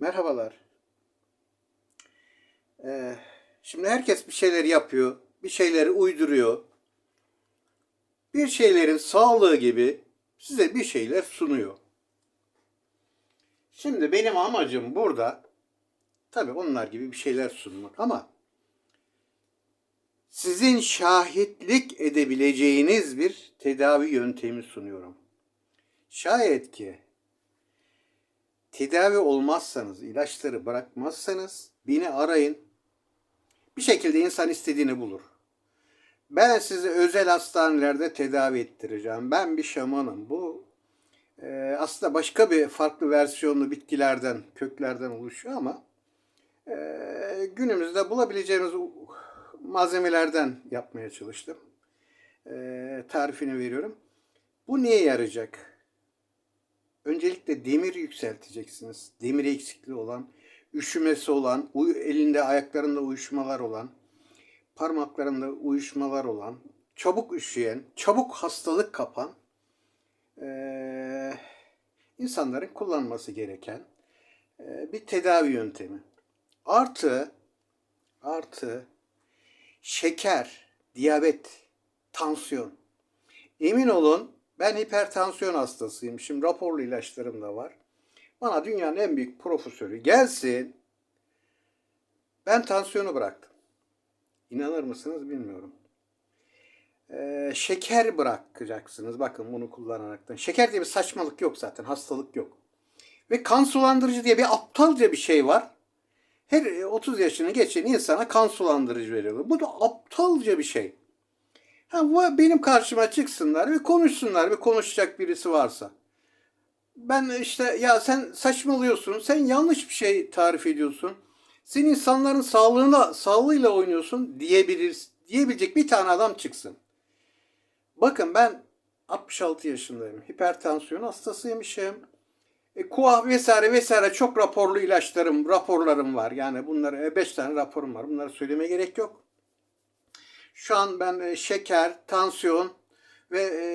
Merhabalar. Ee, şimdi herkes bir şeyler yapıyor, bir şeyleri uyduruyor. Bir şeylerin sağlığı gibi size bir şeyler sunuyor. Şimdi benim amacım burada tabii onlar gibi bir şeyler sunmak ama sizin şahitlik edebileceğiniz bir tedavi yöntemi sunuyorum. Şayet ki tedavi olmazsanız, ilaçları bırakmazsanız beni arayın. Bir şekilde insan istediğini bulur. Ben sizi özel hastanelerde tedavi ettireceğim. Ben bir şamanım. Bu e, aslında başka bir farklı versiyonlu bitkilerden, köklerden oluşuyor ama e, günümüzde bulabileceğimiz malzemelerden yapmaya çalıştım. E, tarifini veriyorum. Bu niye yarayacak? Öncelikle demir yükselteceksiniz. Demir eksikliği olan, üşümesi olan, elinde ayaklarında uyuşmalar olan, parmaklarında uyuşmalar olan, çabuk üşüyen, çabuk hastalık kapan eee, insanların kullanması gereken eee, bir tedavi yöntemi. Artı artı şeker, diyabet, tansiyon. Emin olun ben hipertansiyon hastasıyım. Şimdi raporlu ilaçlarım da var. Bana dünyanın en büyük profesörü gelsin. Ben tansiyonu bıraktım. İnanır mısınız bilmiyorum. Ee, şeker bırakacaksınız. Bakın bunu kullanaraktan. Şeker diye bir saçmalık yok zaten. Hastalık yok. Ve kan sulandırıcı diye bir aptalca bir şey var. Her e, 30 yaşını geçen insana kan sulandırıcı veriyorlar. Bu da aptalca bir şey. Bu benim karşıma çıksınlar ve konuşsunlar ve konuşacak birisi varsa. Ben işte ya sen saçmalıyorsun, sen yanlış bir şey tarif ediyorsun. Sen insanların sağlığına, sağlığıyla oynuyorsun diyebilir, diyebilecek bir tane adam çıksın. Bakın ben 66 yaşındayım. Hipertansiyon hastasıymışım. E, kuah vesaire vesaire çok raporlu ilaçlarım, raporlarım var. Yani bunları 5 tane raporum var. Bunları söylemeye gerek yok. Şu an ben e, şeker, tansiyon ve e,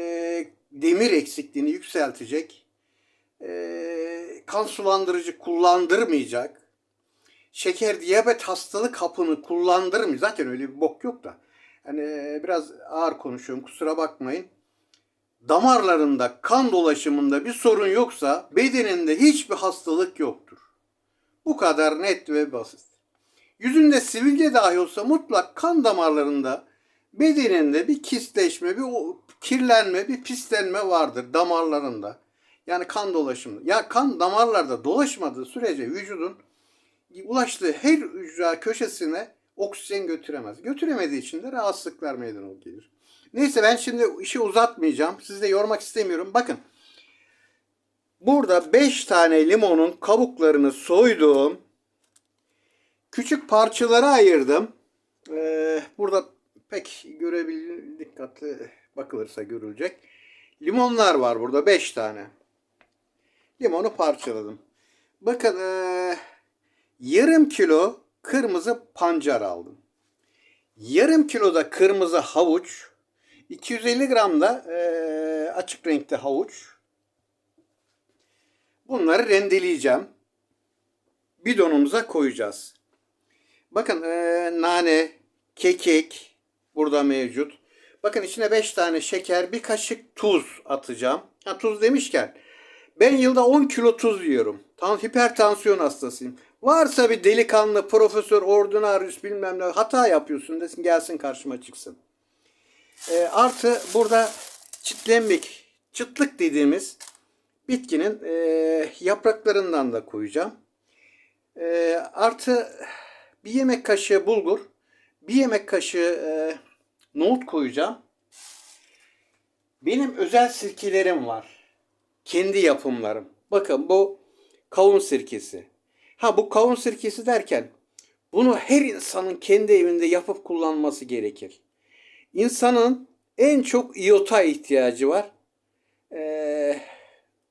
demir eksikliğini yükseltecek e, kan sulandırıcı kullandırmayacak şeker, diyabet hastalık hapını kullandırmayacak. Zaten öyle bir bok yok da. Hani e, biraz ağır konuşuyorum kusura bakmayın. Damarlarında, kan dolaşımında bir sorun yoksa bedeninde hiçbir hastalık yoktur. Bu kadar net ve basit. Yüzünde sivilce dahi olsa mutlak kan damarlarında bedeninde bir kistleşme, bir kirlenme, bir pislenme vardır damarlarında. Yani kan dolaşımı. Ya kan damarlarda dolaşmadığı sürece vücudun ulaştığı her ücra köşesine oksijen götüremez. Götüremediği için de rahatsızlıklar meydana gelir. Neyse ben şimdi işi uzatmayacağım. Sizi de yormak istemiyorum. Bakın. Burada 5 tane limonun kabuklarını soydum. Küçük parçalara ayırdım. Ee, burada pek görebilir dikkatli bakılırsa görülecek. Limonlar var burada 5 tane. Limonu parçaladım. Bakın ee, yarım kilo kırmızı pancar aldım. Yarım kilo da kırmızı havuç. 250 gram da ee, açık renkte havuç. Bunları rendeleyeceğim. Bidonumuza koyacağız. Bakın ee, nane, kekik burada mevcut. Bakın içine 5 tane şeker, bir kaşık tuz atacağım. Ha, tuz demişken ben yılda 10 kilo tuz yiyorum. Tam hipertansiyon hastasıyım. Varsa bir delikanlı profesör ordinarius bilmem ne hata yapıyorsun desin gelsin karşıma çıksın. E, artı burada çitlenmek, çıtlık dediğimiz bitkinin e, yapraklarından da koyacağım. E, artı bir yemek kaşığı bulgur, bir yemek kaşığı e, nohut koyacağım. Benim özel sirkelerim var. Kendi yapımlarım. Bakın bu kavun sirkesi. Ha bu kavun sirkesi derken bunu her insanın kendi evinde yapıp kullanması gerekir. İnsanın en çok iyota ihtiyacı var. Ee,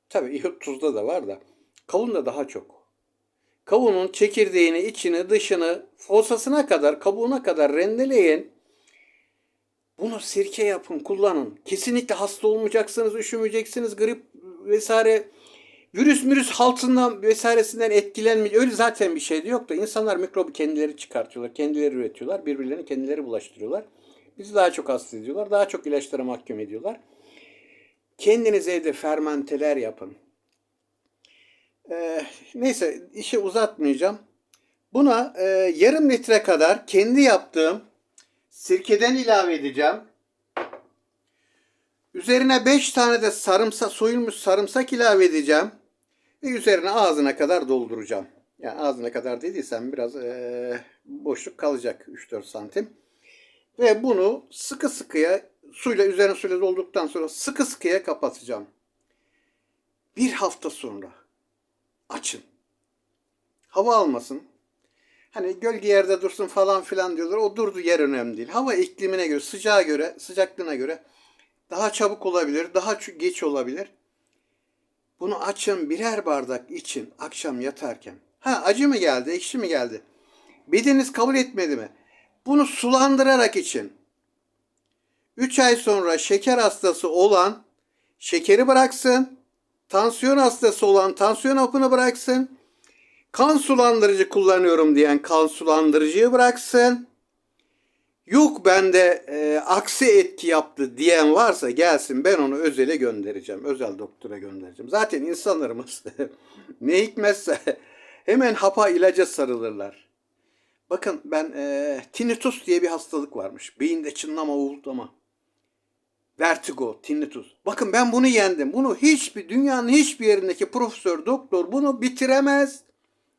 tabii iyot tuzda da var da kavunda daha çok. Kavunun çekirdeğini, içini, dışını, fosasına kadar, kabuğuna kadar rendeleyin. Bunu sirke yapın, kullanın. Kesinlikle hasta olmayacaksınız, üşümeyeceksiniz, grip vesaire virüs mürüs haltından vesairesinden etkilenmiyor. Öyle zaten bir şey de yok da insanlar mikrobu kendileri çıkartıyorlar, kendileri üretiyorlar, birbirlerini kendileri bulaştırıyorlar. Bizi daha çok hasta ediyorlar, daha çok ilaçlara mahkum ediyorlar. Kendiniz evde fermenteler yapın. Ee, neyse işi uzatmayacağım. Buna e, yarım litre kadar kendi yaptığım sirkeden ilave edeceğim. Üzerine 5 tane de sarımsak, soyulmuş sarımsak ilave edeceğim. Ve üzerine ağzına kadar dolduracağım. Yani ağzına kadar dediysem biraz e, boşluk kalacak 3-4 santim. Ve bunu sıkı sıkıya suyla üzerine suyla dolduktan sonra sıkı sıkıya kapatacağım. Bir hafta sonra açın. Hava almasın. Hani gölge yerde dursun falan filan diyorlar. O durduğu yer önemli değil. Hava iklimine göre, sıcağa göre, sıcaklığına göre daha çabuk olabilir, daha geç olabilir. Bunu açın birer bardak için akşam yatarken. Ha acı mı geldi, ekşi mi geldi? Bedeniniz kabul etmedi mi? Bunu sulandırarak için. 3 ay sonra şeker hastası olan şekeri bıraksın. Tansiyon hastası olan tansiyon hapını bıraksın. Kan sulandırıcı kullanıyorum diyen kan sulandırıcıyı bıraksın. Yok bende e, aksi etki yaptı diyen varsa gelsin ben onu özele göndereceğim. Özel doktora göndereceğim. Zaten insanlarımız ne hikmetse hemen hapa ilaca sarılırlar. Bakın ben e, tinnitus diye bir hastalık varmış. Beyinde çınlama, uğultama. Vertigo, tinnitus. Bakın ben bunu yendim. Bunu hiçbir dünyanın hiçbir yerindeki profesör, doktor bunu bitiremez.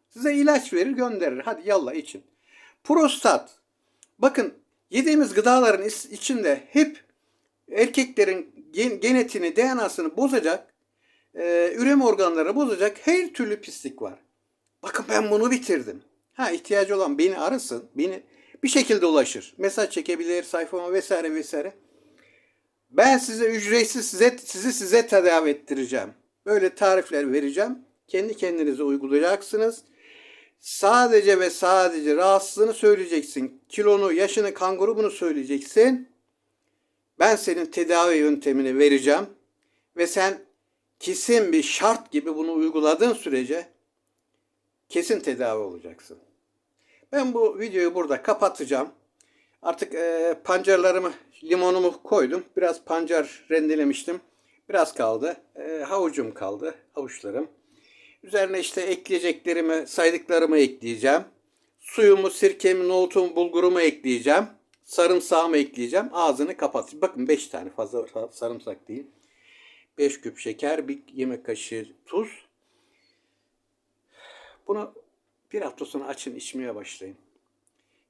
Size ilaç verir gönderir. Hadi yallah için. Prostat. Bakın yediğimiz gıdaların içinde hep erkeklerin gen- genetini, DNA'sını bozacak, e, üreme organlarını bozacak her türlü pislik var. Bakın ben bunu bitirdim. Ha ihtiyacı olan beni arasın, beni bir şekilde ulaşır. Mesaj çekebilir sayfama vesaire vesaire. Ben size ücretsiz size, sizi size tedavi ettireceğim. Böyle tarifler vereceğim. Kendi kendinize uygulayacaksınız. Sadece ve sadece rahatsızlığını söyleyeceksin. Kilonu, yaşını, kan grubunu söyleyeceksin. Ben senin tedavi yöntemini vereceğim. Ve sen kesin bir şart gibi bunu uyguladığın sürece kesin tedavi olacaksın. Ben bu videoyu burada kapatacağım. Artık e, pancarlarımı, limonumu koydum. Biraz pancar rendelemiştim. Biraz kaldı. E, havucum kaldı. Havuçlarım. Üzerine işte ekleyeceklerimi, saydıklarımı ekleyeceğim. Suyumu, sirkemi, nohutumu, bulgurumu ekleyeceğim. Sarımsağımı ekleyeceğim. Ağzını kapatacağım. Bakın 5 tane fazla sarımsak değil. 5 küp şeker, bir yemek kaşığı tuz. Bunu bir hafta sonra açın içmeye başlayın.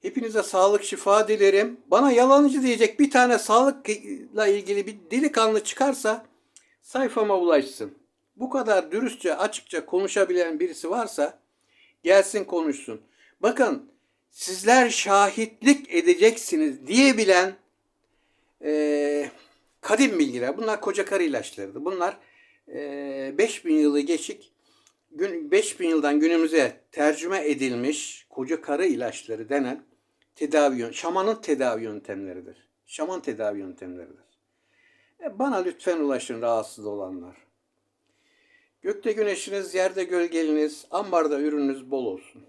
Hepinize sağlık şifa dilerim. Bana yalancı diyecek bir tane sağlıkla ilgili bir delikanlı çıkarsa sayfama ulaşsın. Bu kadar dürüstçe açıkça konuşabilen birisi varsa gelsin konuşsun. Bakın sizler şahitlik edeceksiniz diyebilen eee kadim bilgiler. Bunlar koca karı ilaçlarıydı. Bunlar eee 5000 yılı geçik gün 5000 yıldan günümüze tercüme edilmiş koca karı ilaçları denen tedavi şamanın tedavi yöntemleridir. Şaman tedavi yöntemleridir. E, bana lütfen ulaşın rahatsız olanlar. Gökte güneşiniz, yerde gölgeliniz, ambarda ürününüz bol olsun.